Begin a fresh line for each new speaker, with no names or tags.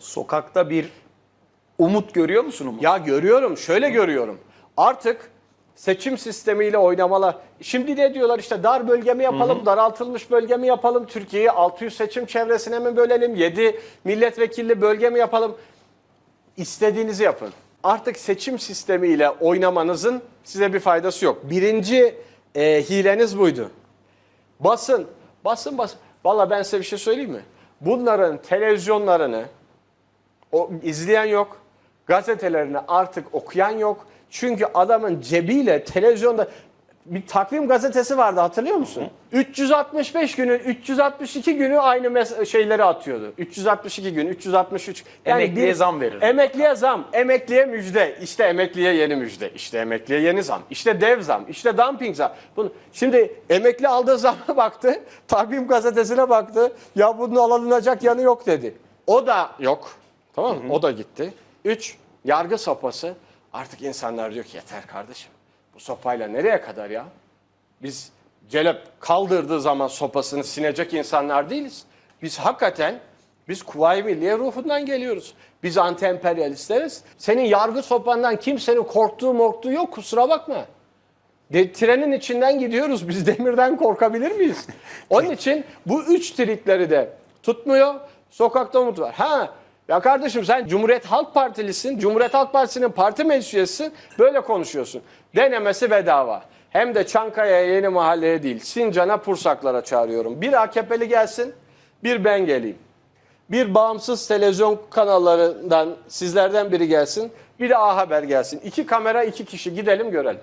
Sokakta bir umut görüyor musun Umut?
Ya görüyorum, şöyle görüyorum. Artık seçim sistemiyle oynamalar. Şimdi ne diyorlar işte dar bölge mi yapalım, daraltılmış bölge mi yapalım, Türkiye'yi 600 seçim çevresine mi bölelim, 7 milletvekilli bölge mi yapalım? İstediğinizi yapın. Artık seçim sistemiyle oynamanızın size bir faydası yok. Birinci e, hileniz buydu. Basın, basın, basın. Valla ben size bir şey söyleyeyim mi? Bunların televizyonlarını o izleyen yok. Gazetelerini artık okuyan yok. Çünkü adamın cebiyle televizyonda bir takvim gazetesi vardı hatırlıyor musun? 365 günün 362 günü aynı şeyleri atıyordu. 362 gün, 363.
Emekliye zam verir.
Emekliye zam, emekliye müjde. İşte emekliye yeni müjde. İşte emekliye yeni zam. İşte dev zam. İşte dumping zam. Bunu, şimdi emekli aldığı zamma baktı. Takvim gazetesine baktı. Ya bunun alınacak yanı yok dedi. O da yok. Tamam mı? O da gitti. Üç, yargı sopası. Artık insanlar diyor ki yeter kardeşim. Bu sopayla nereye kadar ya? Biz celep kaldırdığı zaman sopasını sinecek insanlar değiliz. Biz hakikaten biz Kuvayi Milliye ruhundan geliyoruz. Biz anti-emperyalistleriz. Senin yargı sopandan kimsenin korktuğu morktuğu yok kusura bakma. De, trenin içinden gidiyoruz. Biz demirden korkabilir miyiz? Onun için bu üç trikleri de tutmuyor. Sokakta umut var. Ha ya kardeşim sen Cumhuriyet Halk Partilisin. Cumhuriyet Halk Partisi'nin parti meclis. Böyle konuşuyorsun. Denemesi bedava. Hem de Çankaya'ya yeni mahalleye değil. Sincan'a Pursaklar'a çağırıyorum. Bir AKP'li gelsin, bir ben geleyim. Bir bağımsız televizyon kanallarından sizlerden biri gelsin. Bir de A Haber gelsin. İki kamera iki kişi gidelim görelim.